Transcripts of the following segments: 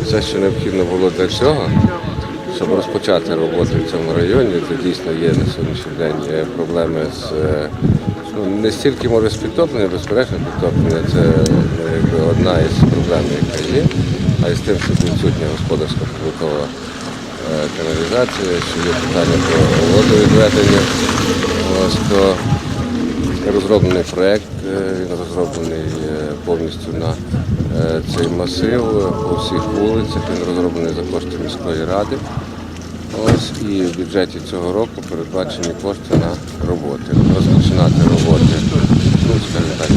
Все, що необхідно було для цього, щоб розпочати роботу в цьому районі, це дійсно є на сьогоднішній день проблеми з е, ну, не стільки може з підтопленням, безперечно, підтоплення це ну, якби одна із проблем, яка є, а й з тим, що відсутня господарська побутова е, каналізація, що є питання про водовідведення. Ось то розроблений проєкт, е, він розроблений повністю на цей масив е, по всіх вулицях. Він розроблений за кошти міської ради. Ось і в бюджеті цього року передбачені кошти на роботи. Розпочинати роботи, ну скажімо так,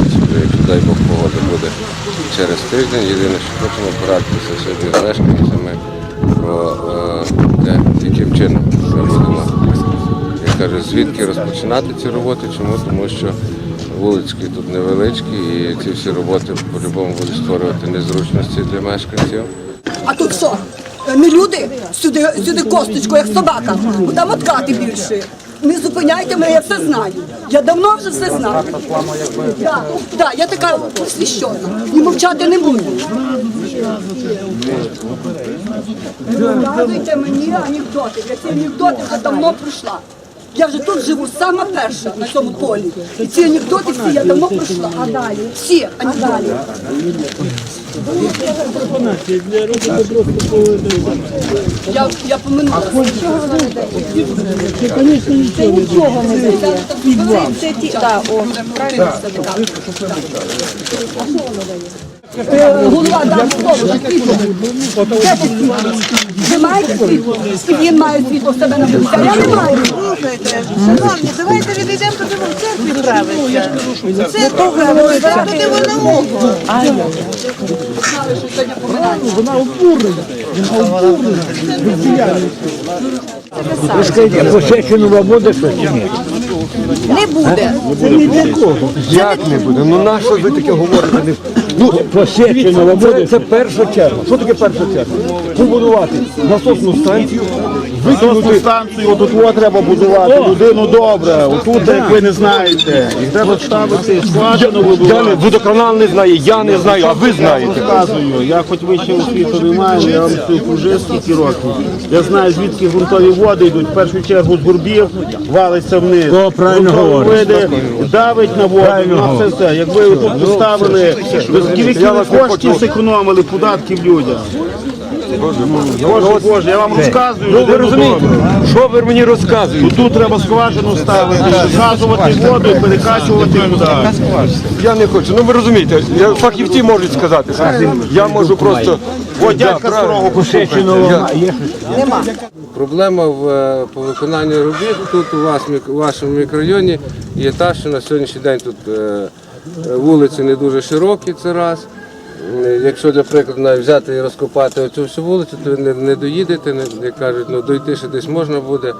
якщо дай Бог погода буде через тиждень. Єдине, що хочемо порадитися сьогодні з мешканцями про е, те, яким чином ми будемо я кажу, звідки розпочинати ці роботи? Чому? Тому що вулички тут невеличкі і ці всі роботи по-любому будуть створювати незручності для мешканців. А тут що? Не люди? Сюди, сюди косточку, як собака. Бо Там откати більше. Не зупиняйте мене, я все знаю. Я давно вже все знаю. Да, да, я така посвящена. І мовчати не буду. Не Розказуйте мені анекдоти. Я ці анекдоти вже давно пройшла. Я вже тут живу сама перша на цьому полі. І ці анекдоти всі я давно пройшла. А далі? Всі анекдоти. Я, я поминула. Це нічого не дає. Це ті, так, о, правильно сказали. Голова дав слово, за світло. Де це світло? Ви маєте світло? Світло себе на вулиці, а я не маю. Давайте відійдемо туди в церкві церкві правиться, туди воно око. Знали, що сьогодні поминання. Посеченого буде щось чи ні? Не буде. Як не буде? Ну на що ви таке говорите? Ну, посеченого буде. Це перша черга. Що таке перша черга? Побудувати насосну станцію, викинути станцію, отут от треба будувати людину добре. Отут, як ви не знаєте, їх треба ставити скважину Я не вибудувати. водоканал не знає, я не знаю, а ви знаєте. Розказую, я хоч вище освіту не маю, я вам спілкую вже скільки років. Я знаю, звідки ґрунтові води йдуть. В першу чергу з горбів валиться вниз. О, правильно Ґрунтові говориш. води давить на воду, на все все. Якби ви тут поставили, ви скільки ви коштів зекономили, податків людям. Боже, Боже, я вам розказую. Ну ви розумієте, що ви мені розказуєте? Тут треба скважину ставити, згазувати воду перекачувати туди. Я не хочу. Ну ви розумієте, я, фахівці можуть сказати. Я можу просто. О, дядька старого посеченого. Проблема в, е, по виконанню робіт тут у вас мік- у вашому мікрорайоні є та, що на сьогоднішній день тут е, е, вулиці не дуже широкі, це раз. Е, Якщо, навіть взяти і розкопати оцю всю вулицю, то не, не доїдете, не, як кажуть, ну дойти ще десь можна буде.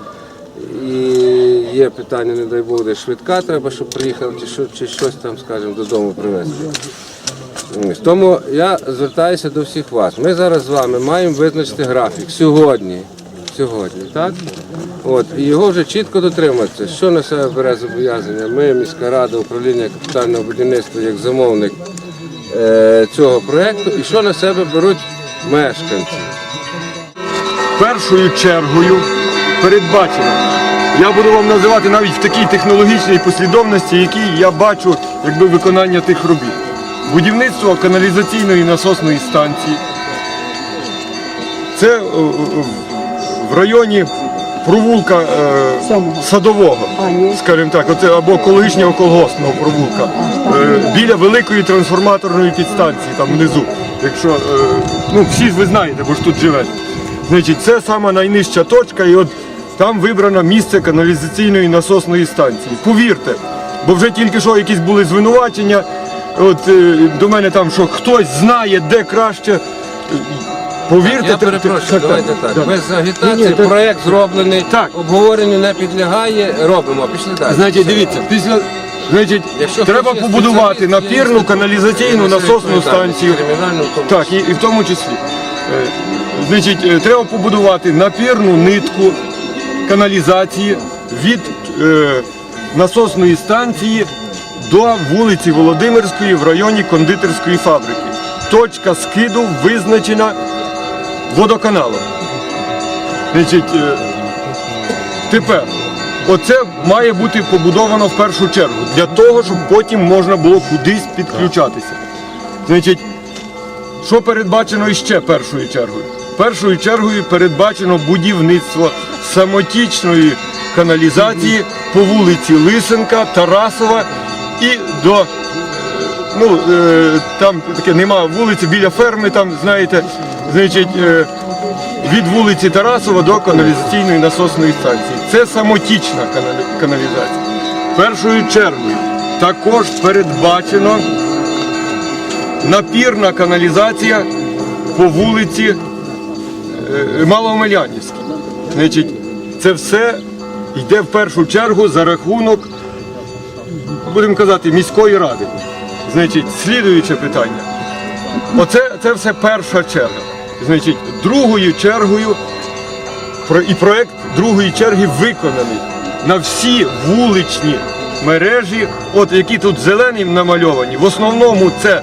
І є питання, не дай Бог, де швидка треба, щоб приїхав, чи, що, чи щось там, скажімо, додому привезти. Тому я звертаюся до всіх вас. Ми зараз з вами маємо визначити графік сьогодні. Сьогодні, так? От, і його вже чітко дотриматися. Що на себе бере зобов'язання? Ми, міська рада, управління капітального будівництва як замовник цього проєкту, і що на себе беруть мешканці. першою чергою передбачено. Я буду вам називати навіть в такій технологічній послідовності, якій я бачу якби, виконання тих робіт. Будівництво каналізаційної насосної станції. Це е, е, в районі провулка е, садового, скажімо так, оце або колишнього колгоспного провулка, е, біля великої трансформаторної підстанції там внизу. Якщо е, ну всі ж ви знаєте, бо ж тут живете. Значить, це сама найнижча точка, і от там вибрано місце каналізаційної насосної станції. Повірте, бо вже тільки що якісь були звинувачення. От е, до мене там, що хтось знає, де краще. Повірте, Я перепрошую, так, давайте так, так. так. Без агітації Ні, ні, так- проєкт зроблений, Так. обговоренню не підлягає, робимо. Пішли далі. Значить, дивіться, після значить, Якщо треба хтось є побудувати спеціаліст, є напірну інститут, каналізаційну насосну відповідальність, станцію. кримінальну в тому Так, і, і в тому числі. Е, Значить, е, треба побудувати напірну нитку каналізації від е, насосної станції до вулиці Володимирської в районі кондитерської фабрики. Точка скиду визначена водоканалом. Значить, е, тепер, оце має бути побудовано в першу чергу для того, щоб потім можна було кудись підключатися. Значить, що передбачено іще першою чергою? Першою чергою передбачено будівництво самотічної каналізації по вулиці Лисенка, Тарасова і до е, ну е, там таке нема вулиці біля ферми, там знаєте, значить. е, Від вулиці Тарасова до каналізаційної насосної станції. Це самотічна каналізація. Першою чергою також передбачено напірна каналізація по вулиці е, Малоомелянівській. Значить, це все йде в першу чергу за рахунок, будемо казати, міської ради. Значить, слідуюче питання. Оце це все перша черга. Значить, другою чергою і проект другої черги виконаний на всі вуличні мережі, от які тут зелені намальовані. В основному це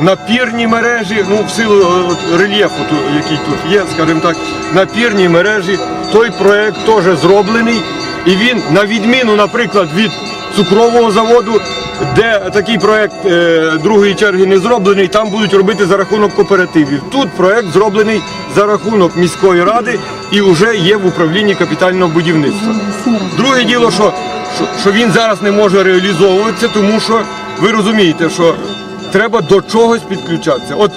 напірні мережі, ну в силу е, от, рельєфу, який тут є, скажімо так, напірні мережі. Той проект теж зроблений, і він, на відміну, наприклад, від цукрового заводу, де такий проект е, другої черги не зроблений, там будуть робити за рахунок кооперативів. Тут проект зроблений за рахунок міської ради і вже є в управлінні капітального будівництва. Друге діло, що, що, він зараз не може реалізовуватися, тому що ви розумієте, що треба до чогось підключатися. От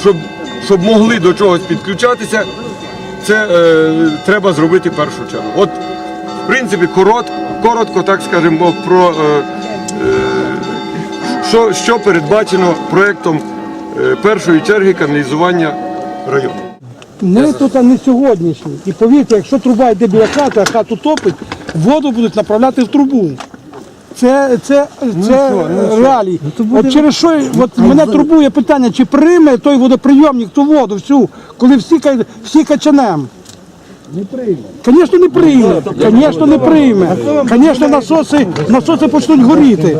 щоб, щоб могли до чогось підключатися, це е, треба зробити першу чергу. От, в принципі, коротко, коротко так скажемо, про е, що, що передбачено проєктом е, першої черги каналізування району. Ми тут не сьогоднішні. І повірте, якщо труба йде біля хати, а хату топить, воду будуть направляти в трубу. Це, це, це реалії. От через що от мене турбує питання, чи прийме той водоприйомник ту воду всю, коли всі, всі качанем. Не прийме. Звісно, не прийме. Звісно, не прийме. Звісно, насоси, насоси почнуть горіти.